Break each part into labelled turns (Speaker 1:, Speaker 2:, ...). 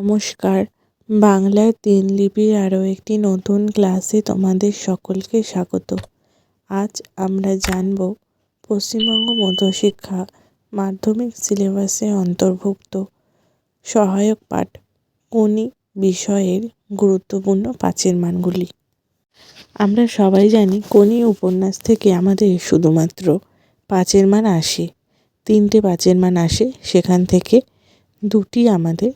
Speaker 1: নমস্কার। বাংলার তিন লিপির আরও একটি নতুন ক্লাসে তোমাদের সকলকে স্বাগত। আজ আমরা জানব পশ্চিমবঙ্গ মধ্যশিক্ষা মাধ্যমিক সিলেবাসে অন্তর্ভুক্ত সহায়ক পাঠ কোনি বিষয়ের গুরুত্বপূর্ণ পাঁচের মানগুলি। আমরা সবাই জানি কোনি উপন্যাস থেকে আমাদের শুধুমাত্র পাঁচের মান আসে। তিনটে পাঁচের মান আসে, সেখান থেকে দুটি আমাদের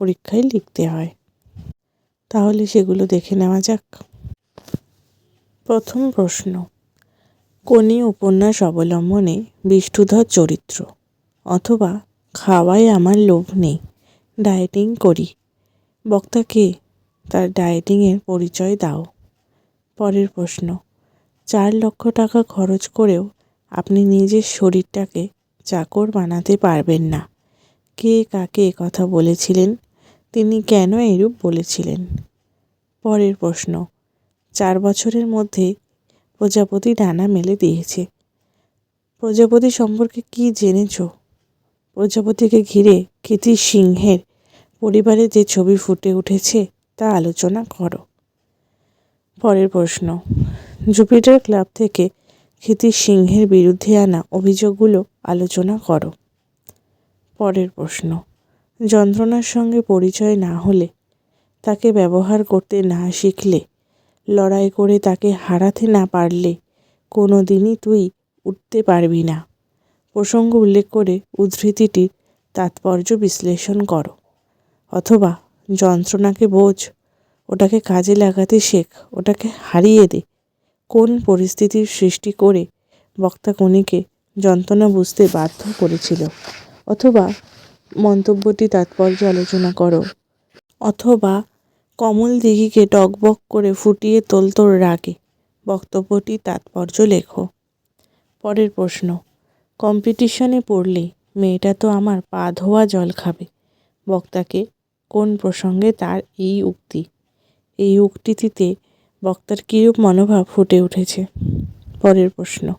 Speaker 1: পরীক্ষায় লিখতে হয়। তাহলে সেগুলো দেখে নেওয়া যাক। প্রথম প্রশ্ন। কোনি উপন্যাস অবলম্বনে বিষ্ণুধর চরিত্র অথবা খাওয়ায় আমার লোভ নেই, ডায়েটিং করি। বক্তাকে তার ডায়েটিংয়ের পরিচয় দাও। পরের প্রশ্ন। চার লক্ষ টাকা খরচ করেও আপনি নিজের শরীরটাকে চাকর বানাতে পারবেন না। কে কাকে কথা বলেছিলেন? তিনি কেন এরূপ বলেছিলেন? পরের প্রশ্ন, চার বছরের মধ্যে প্রজাপতি ডানা মেলে দিয়েছে। প্রজাপতি সম্পর্কে কি জেনেছ? প্রজাপতিকে ঘিরে কৃতি সিংহের পরিবারে যে ছবি ফুটে উঠেছে, তা আলোচনা করো। পরের প্রশ্ন, জুপিটার ক্লাব থেকে ক্ষিতি সিংহের বিরুদ্ধে আনা অভিযোগগুলো আলোচনা করো। পরের প্রশ্ন যন্ত্রণার সঙ্গে পরিচয় না হলে, তাকে ব্যবহার করতে না শিখলে, লড়াই করে তাকে হারাতে না পারলে কোনো দিনই তুই উঠতে পারবি না। প্রসঙ্গ উল্লেখ করে উদ্ধৃতিটির তাৎপর্য বিশ্লেষণ করো। অথবা যন্ত্রণাকে বোঝ, ওটাকে কাজে লাগাতে শেখ, ওটাকে হারিয়ে দে। কোন পরিস্থিতির সৃষ্টি করে বক্তা কণিকে যন্ত্রণা বুঝতে বাধ্য করেছিল? অথবা মন্তব্যটি তাৎপর্য আলোচনা করো। অথবা কমল দিঘিকে টকবক করে ফুটিয়ে তোল তোলতোর রাগে। বক্তব্যটি তাৎপর্য লেখো। পরের প্রশ্ন, কম্পিটিশনে পড়লে মেয়েটা তো আমার পা ধোয়া জল খাবে। বক্তাকে কোন প্রসঙ্গে তার এই উক্তি? এই উক্তিটিতে বক্তার কীরূপ মনোভাব ফুটে উঠেছে? পরের প্রশ্ন,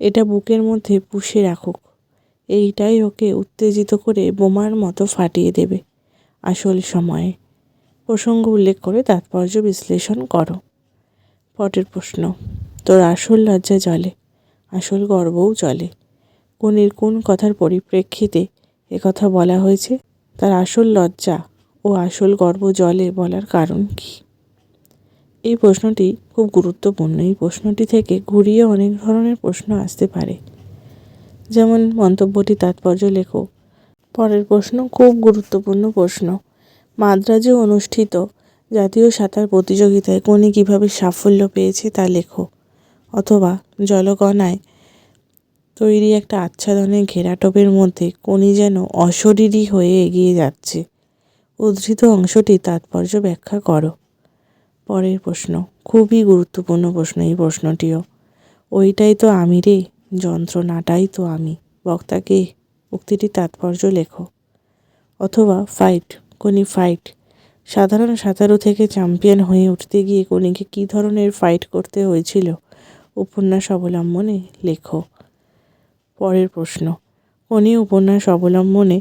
Speaker 1: এটা বুকের মধ্যে পুষে রাখুক। এইটাই ওকে উত্তেজিত করে বোমার মতো ফাটিয়ে দেবে। আসল সময়ে। প্রসঙ্গ উল্লেখ করে তাৎপর্য বিশ্লেষণ করো। পটের প্রশ্ন, তোর আসল লজ্জা জলে, আসল গর্বও চলে কোনের কোন কথার পরিপ্রেক্ষিতে একথা বলা হয়েছে? তার আসল লজ্জা ও আসল গর্ব জলে বলার কারণ কী? এই প্রশ্নটি খুব গুরুত্বপূর্ণ। এই প্রশ্নটি থেকে ঘুরিয়ে অনেক ধরনের প্রশ্ন আসতে পারে। যেমন মন্তব্যটি তাৎপর্য লেখো। পরের প্রশ্ন, খুব গুরুত্বপূর্ণ প্রশ্ন। মাদ্রাজে অনুষ্ঠিত জাতীয় সাঁতার প্রতিযোগিতায় কোনি কীভাবে সাফল্য পেয়েছে তা লেখো। অথবা জলগণায় তৈরি একটা আচ্ছাদনের ঘেরাটোপের মধ্যে কোনি যেন অশরীরী হয়ে এগিয়ে যাচ্ছে। উদ্ধৃত অংশটি তাৎপর্য ব্যাখ্যা করো। পরের প্রশ্ন, খুবই গুরুত্বপূর্ণ প্রশ্ন এই প্রশ্নটিও। ওইটাই তো আমি রে যন্ত্রণাটাই তো আমি। বক্তাকে উক্তিটি তাৎপর্য লেখো। অথবা ফাইট কোনি ফাইট। সাধারণ সাঁতারু থেকে চ্যাম্পিয়ন হয়ে উঠতে গিয়ে কোনিকে কী ধরনের ফাইট করতে হয়েছিল? উপন্যাস অবলম্বনে লেখো। পরের প্রশ্ন। কোনি উপন্যাস অবলম্বনে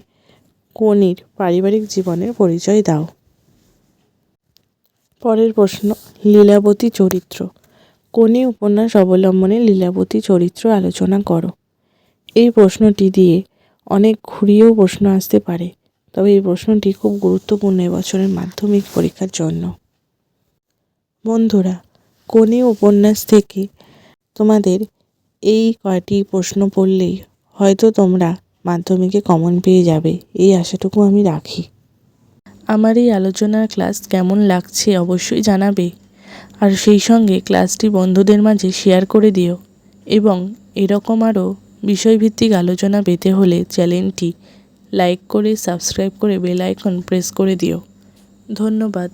Speaker 1: কোনির পারিবারিক জীবনের পরিচয় দাও। পরের প্রশ্ন, লীলাবতী চরিত্র। কোনি উপন্যাস অবলম্বনে লীলাবতী চরিত্র আলোচনা করো। এই প্রশ্নটি দিয়ে অনেক ঘুরিয়েও প্রশ্ন আসতে পারে, তবে এই প্রশ্নটি খুব গুরুত্বপূর্ণ এবছরের মাধ্যমিক পরীক্ষার জন্য। বন্ধুরা কোনি উপন্যাস থেকে তোমাদের এই কয়টি প্রশ্ন পড়লেই হয়তো তোমরা মাধ্যমিকে কমন পেয়ে যাবে, এই আশাটুকু আমি রাখি। আমার এই আলোচনার ক্লাস কেমন লাগছে অবশ্যই জানাবে। আর সেই সঙ্গে ক্লাসটি বন্ধুদের মাঝে শেয়ার করে দিও। এবং এরকম আরও বিষয়ভিত্তিক আলোচনা পেতে হলে চ্যানেলটি লাইক করে সাবস্ক্রাইব করে বেল আইকন প্রেস করে দিও। ধন্যবাদ।